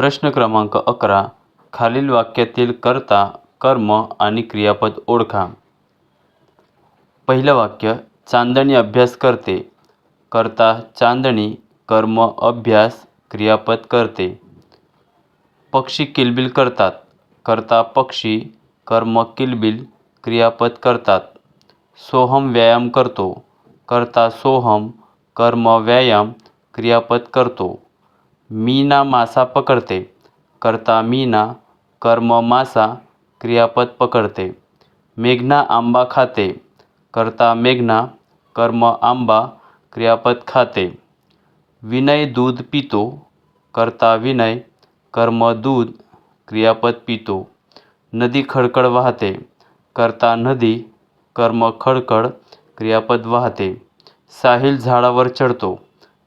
प्रश्न क्रमांक अकरा खालील वाक्यातील कर्ता कर्म आणि क्रियापद ओळखा. पहिलं वाक्य चांदणी अभ्यास करते. कर्ता चांदणी कर्म अभ्यास क्रियापद करते. पक्षी किलबिल करतात. कर्ता पक्षी कर्म किलबिल क्रियापद करतात. सोहम व्यायाम करतो. कर्ता सोहम कर्म व्यायाम क्रियापद करतो. मीना मासा पकडते. कर्ता मीना कर्म मासा क्रियापद पकडते. मेघना आंबा खाते. कर्ता मेघना कर्म आंबा क्रियापद खाते. विनय दूध पितो. कर्ता विनय कर्म दूध क्रियापद पितो. नदी खडखड वाहते. कर्ता नदी कर्म खडखड क्रियापद वाहते. साहिल झाडावर चढतो.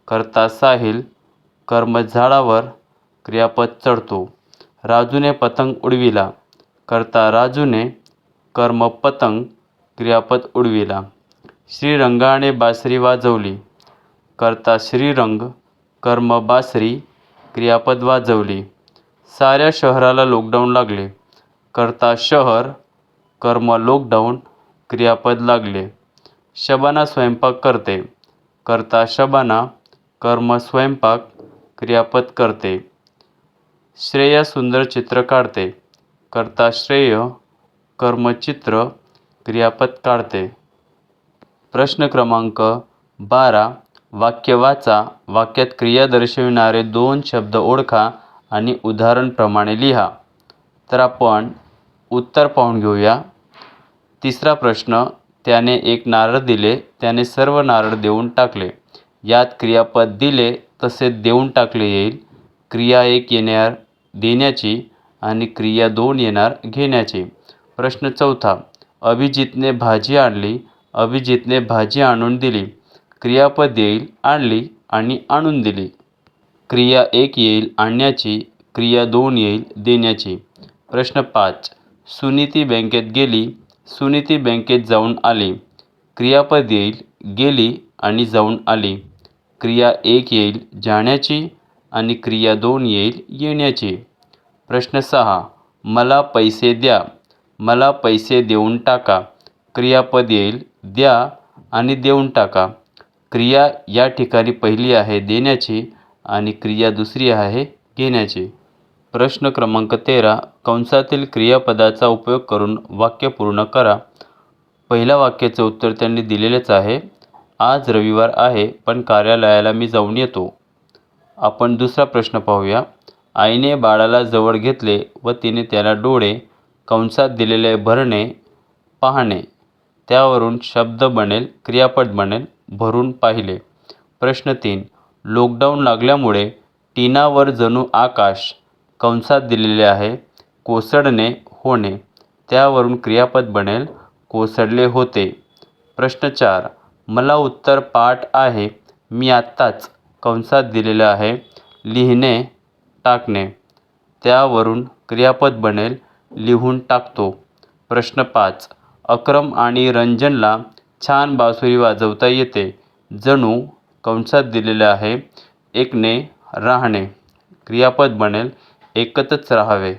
कर्ता साहिल कर्म झाडावर क्रियापद चढतो. राजूने पतंग उडविला. करता राजूने कर्म पतंग क्रियापद उडविला. श्रीरंगाने बासरी वाजवली. करता श्रीरंग कर्म बासरी क्रियापद वाजवली. साऱ्या शहराला लॉकडाऊन लागले. करता शहर कर्म लॉकडाऊन क्रियापद लागले. शबाना स्वयंपाक करते. करता शबाना कर्म स्वयंपाक क्रियापद करते. श्रेया सुंदर चित्र काढते. कर्ता श्रेय कर्मचित्र क्रियापद काढते. प्रश्न क्रमांक बारा. वाक्य वाचा. वाक्यात क्रिया दर्शविणारे दोन शब्द ओळखा आणि उदाहरणप्रमाणे लिहा. तर आपण उत्तर पाहून घेऊया. तिसरा प्रश्न. त्याने एक नारळ दिले. त्याने सर्व नारळ देऊन टाकले. यात क्रियापद दिले तसे देऊन टाकले येईल. क्रिया एक येणार देण्याची आणि क्रिया दोन येणार घेण्याची. प्रश्न चौथा. अभिजितने भाजी आणली अभिजितने भाजी आणून दिली. क्रियापद येईल आणली आणि आणून दिली. क्रिया एक येईल आणण्याची. क्रिया दोन येईल देण्याची. प्रश्न पाच. सुनीती बँकेत गेली सुनीती बँकेत जाऊन आली. क्रियापद येईल गेली आणि जाऊन आली. क्रिया एक येईल जाण्याची आणि क्रिया दोन येईल येण्याची. प्रश्न सहा मला पैसे द्या. मला पैसे देऊन टाका. क्रियापद येईल द्या आणि देऊन टाका. क्रिया या ठिकाणी पहिली आहे देण्याची आणि क्रिया दुसरी आहे घेण्याची. प्रश्न क्रमांक तेरा कंसातील क्रियापदाचा उपयोग करून वाक्य पूर्ण करा. पहिल्या वाक्याचं उत्तर त्यांनी दिलेलेच आहे. आज रविवार आहे पण कार्यालयाला मी जाऊन येतो. आपण दुसरा प्रश्न पाहूया. आईने बाळाला जवळ घेतले व तिने त्याला डोळे कंसात दिलेले भरणे पाहणे त्यावरून शब्द बनेल क्रियापद बनेल भरून पाहिले. प्रश्न तीन. लॉकडाऊन लागल्यामुळे टीनावर जणू आकाश कंसात दिलेले आहे कोसळणे होणे त्यावरून क्रियापद बनेल कोसळले होते. प्रश्न चार. मला उत्तर पाठ आहे. मी आत्ताच कंसात दिलेलं आहे. लिहिणे टाकणे. त्यावरून क्रियापद बनेल. लिहून टाकतो. प्रश्न पाच. अक्रम आणि रंजनला छान बासुरी वाजवता येते. जणू कंसात दिलेले आहे. एकने राहणे. क्रियापद बनेल. एकतच राहावे.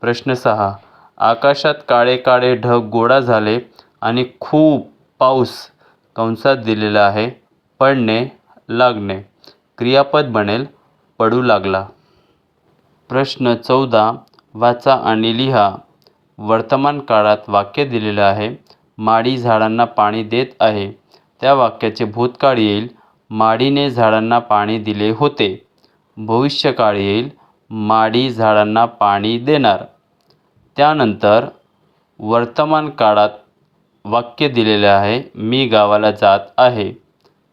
प्रश्न सहा. आकाशात काळे काळे ढग गोळा झाले आणि खूप पाऊस कंसात दिलेला आहे. पडणे लागणे. क्रियापद बनेल पडू लागला. प्रश्न चौदा. वाचा आणि लिहा. वर्तमान काळात वाक्य दिलेलं आहे. माडी झाडांना पाणी देत आहे. त्या वाक्याचे भूतकाळ येईल. माडीने झाडांना पाणी दिले होते. भविष्यकाळ येईल. माडी झाडांना पाणी देणार. त्यानंतर वर्तमान काळात वाक्य दिलेले आहे मी गावाला जात आहे.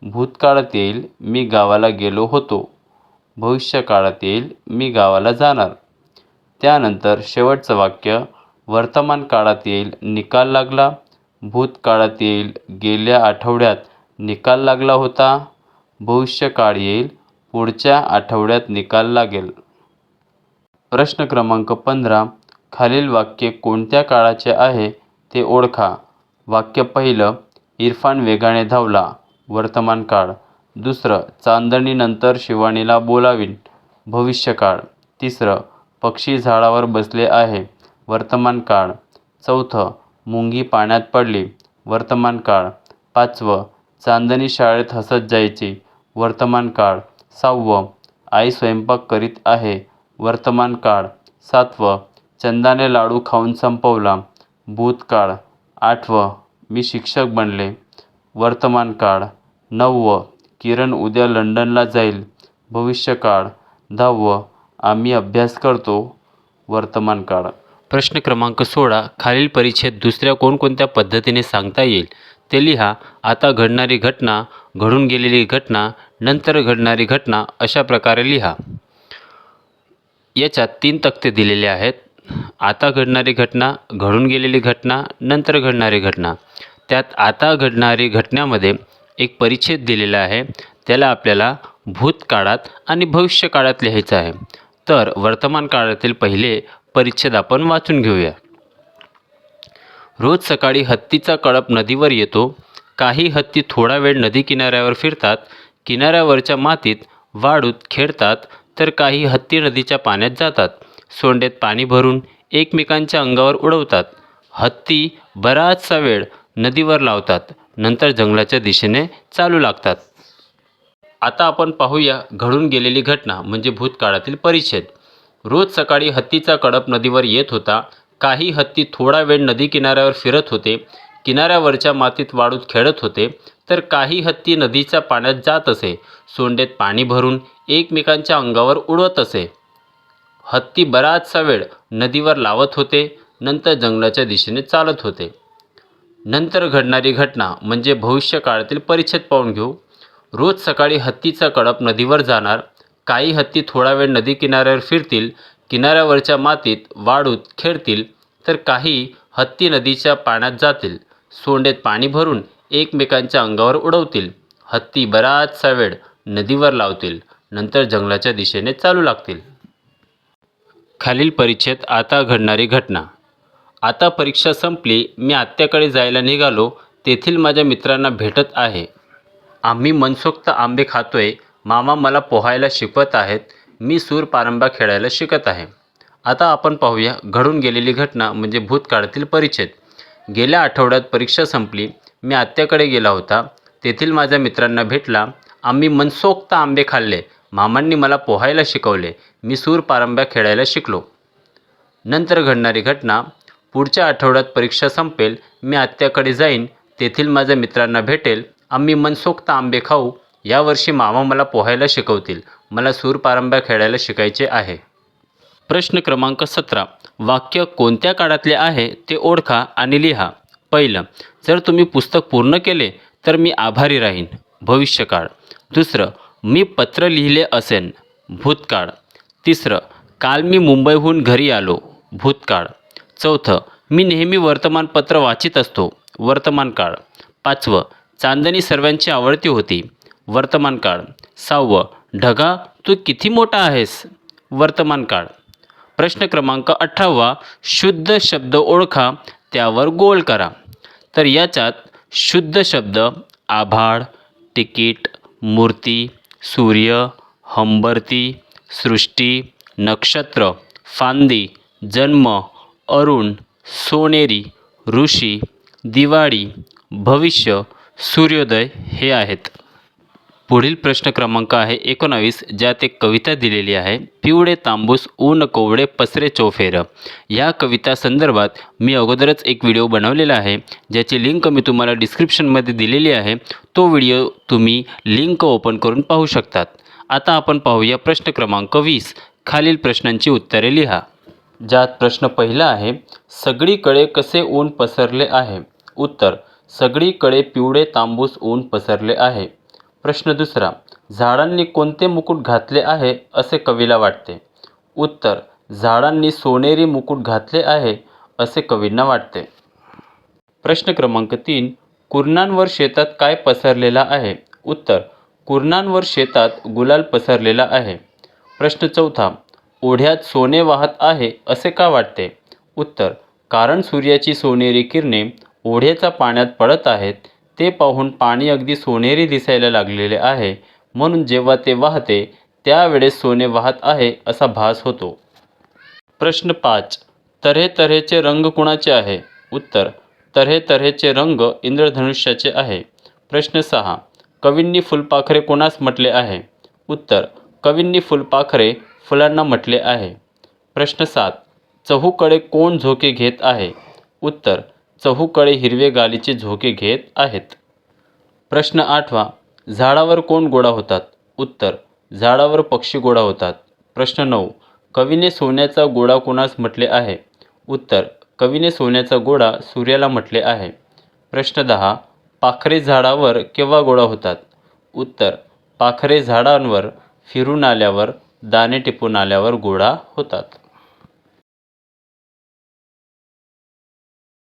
भूतकाळात येईल मी गावाला गेलो होतो. भविष्यकाळात येईल मी गावाला जाणार. त्यानंतर शेवटचं वाक्य वर्तमान काळात येईल निकाल लागला. भूतकाळात येईल गेल्या आठवड्यात निकाल लागला होता. भविष्यकाळ येईल पुढच्या आठवड्यात निकाल लागेल. प्रश्न क्रमांक पंधरा खालील वाक्य कोणत्या काळाचे आहे ते ओळखा. वाक्य पहिलं इरफान वेगाने धावला वर्तमान काळ. दुसरं चांदणीनंतर शिवानीला बोलावीन भविष्यकाळ. तिसरं पक्षी झाडावर बसले आहे वर्तमान काळ. चौथं मुंगी पाण्यात पडली वर्तमान काळ. पाचवं चांदणी शाळेत हसत जायची वर्तमान काळ. सहावं आई स्वयंपाक करीत आहे वर्तमान काळ. सातवं चंदाने लाडू खाऊन संपवला भूतकाळ. आठवं मी शिक्षक बनले. वर्तमान काळ. नववं किरण उद्या लंडनला जाईल. भविष्यकाळ दहावं आम्ही अभ्यास करतो. वर्तमान काळ. प्रश्न क्रमांक सोळा खालील परिच्छेद दुसऱ्या कोणकोणत्या पद्धतीने सांगता येईल? ते लिहा. आता घडणारी घटना घडून गेलेली घटना नंतर घडणारी घटना अशा प्रकारे लिहा. याच्यात तीन तक्ते दिलेले आहेत. आता घडणारी घटना घडून गेलेली घटना नंतर घडणारी घटना. त्यात आता घडणारी घटनेमध्ये एक परिच्छेद दिलेला आहे. त्याला आपल्याला भूतकाळात आणि भविष्यकाळात लिहायचं आहे. तर वर्तमान काळातील पहिले परिच्छेद आपण वाचून घेऊया. रोज सकाळी हत्तीचा कळप नदीवर येतो. काही हत्ती थोडा वेळ नदी किनाऱ्यावर फिरतात. किनाऱ्यावरच्या मातीत वाळूत खेळतात. तर काही हत्ती नदीच्या पाण्यात जातात. सोंडेत पाणी भरून एकमेकांच्या अंगावर उडवतात. हत्ती बराचसा वेळ नदीवर लावतात. नंतर जंगलाच्या दिशेने चालू लागतात. आता आपण पाहूया घडून गेलेली घटना म्हणजे भूतकाळातील परिच्छेद. रोज सकाळी हत्तीचा कडप नदीवर येत होता. काही हत्ती थोडा वेळ नदी किनाऱ्यावर फिरत होते. किनाऱ्यावरच्या मातीत वाळूत खेळत होते. तर काही हत्ती नदीच्या पाण्यात जात असे. सोंडेत पाणी भरून एकमेकांच्या अंगावर उडवत असे. हत्ती बराचसा वेळ नदीवर लावत होते नंतर जंगलाच्या दिशेने चालत होते. नंतर घडणारी घटना म्हणजे भविष्यकाळातील परिच्छेद पाहून घेऊ. रोज सकाळी हत्तीचा कळप नदीवर जाणार काही हत्ती थोडा वेळ नदी किनाऱ्यावर फिरतील किनाऱ्यावरच्या मातीत वाळूत खेळतील तर काही हत्ती नदीच्या पाण्यात जातील सोंडेत पाणी भरून एकमेकांच्या अंगावर उडवतील. हत्ती बराचसा वेळ नदीवर लावतील नंतर जंगलाच्या दिशेने चालू लागतील. खालील परिच्छेद आता घडणारी घटना. आता परीक्षा संपली मी आत्याकडे जायला निघालो तेथील माझ्या मित्रांना भेटत आहे. आम्ही मनसोक्त आंबे खातोय मामा मला पोहायला शिकवत आहेत मी सूर पारंबा खेळायला शिकत आहे. आता आपण पाहूया घडून गेलेली घटना म्हणजे भूतकाळातील परिच्छेद. गेल्या आठवड्यात परीक्षा संपली मी आत्याकडे गेला होता तेथील माझ्या मित्रांना भेटला आम्ही मनसोक्त आंबे खाल्ले मामांनी मला पोहायला शिकवले. मी सूर पारंब्या खेळायला शिकलो. नंतर घडणारी घटना पुढच्या आठवड्यात परीक्षा संपेल मी आत्याकडे जाईन तेथील माझ्या मित्रांना भेटेल आम्ही मनसोक्त आंबे खाऊ. यावर्षी मामा मला पोहायला शिकवतील. मला सूर पारंब्या खेळायला शिकायचे आहे. प्रश्न क्रमांक सतरा. वाक्य कोणत्या काळातले आहे ते ओळखा आणि लिहा. पहिलं जर तुम्ही पुस्तक पूर्ण केले तर मी आभारी राहीन. भविष्यकाळ. दुसरं मी पत्र लिहिले असेन भूतकाळ. तिसरं काल मी मुंबईहून घरी आलो भूतकाळ. चौथं मी नेहमी वर्तमानपत्र वाचित असतो वर्तमान काळ पाचवं चांदणी सर्वांची आवडती होती वर्तमान काळ सहावं ढगा तू किती मोठा आहेस? वर्तमान काळ प्रश्न क्रमांक अठरावा शुद्ध शब्द ओळखा त्यावर गोल करा. तर याच्यात शुद्ध शब्द आभाळ तिकीट मूर्ती सूर्य हंबरती सृष्टी नक्षत्र फांदी जन्म अरुण सोनेरी ऋषी दिवाळी भविष्य सूर्योदय हे आहेत. पुढील प्रश्न क्रमांक आहे एकोणावीस ज्यात एक कविता दिलेली आहे पिवळे तांबूस ऊन कोवळे पसरे चोफेर. या कविता संदर्भात मी अगोदरच एक व्हिडिओ बनवलेला आहे ज्याची लिंक मी तुम्हाला डिस्क्रिप्शनमध्ये दिलेली आहे तो व्हिडिओ तुम्ही लिंक ओपन करून पाहू शकतात. आता आपण पाहूया प्रश्न क्रमांक वीस. खालील प्रश्नांची उत्तरे लिहा. ज्यात प्रश्न पहिला आहे सगळीकडे कसे ऊन पसरले आहे? उत्तर सगळीकडे पिवळे तांबूस ऊन पसरले आहे. प्रश्न दुसरा झाडांनी कोणते मुकुट घातले आहे असे कवीला वाटते? उत्तर झाडांनी सोनेरी मुकुट घातले आहे असे कवींना वाटते. प्रश्न क्रमांक तीन कुरणांवर शेतात काय पसरलेला आहे? उत्तर कुरणांवर शेतात गुलाल पसरलेला आहे. प्रश्न चौथा ओढ्यात सोने वाहत आहे असे का वाटते? उत्तर कारण सूर्याची सोनेरी किरणे ओढ्याच्या पाण्यात पडत आहेत ते पाहून पाणी अगदी सोनेरी दिसायला लागलेले आहे. म्हणून जेव्हा ते वाहते त्यावेळेस सोने वाहत आहे असा भास होतो. प्रश्न पाच. तऱ्हे तऱ्हेचे रंग कुणाचे आहे? उत्तर. तऱ्हे तऱ्हेचे रंग इंद्रधनुष्याचे आहे. प्रश्न सहा. कवींनी फुलपाखरे कोणास म्हटले आहे? उत्तर. कवींनी फुलपाखरे फुलांना म्हटले आहे. प्रश्न सात. चहूकडे कोण झोके घेत आहे? उत्तर. चहूकडे हिरवे गालीचे झोके घेत आहेत. प्रश्न आठवा झाडावर कोण गोडा होतात? उत्तर झाडावर पक्षी गोडा होतात. प्रश्न नऊ कवीने सोन्याचा गोडा कोणास म्हटले आहे? उत्तर कवीने सोन्याचा गोडा सूर्याला म्हटले आहे. प्रश्न दहा पाखरे झाडावर केव्हा गोळा होतात? उत्तर पाखरे झाडांवर फिरून आल्यावर दाणे टिपून आल्यावर गोळा होतात.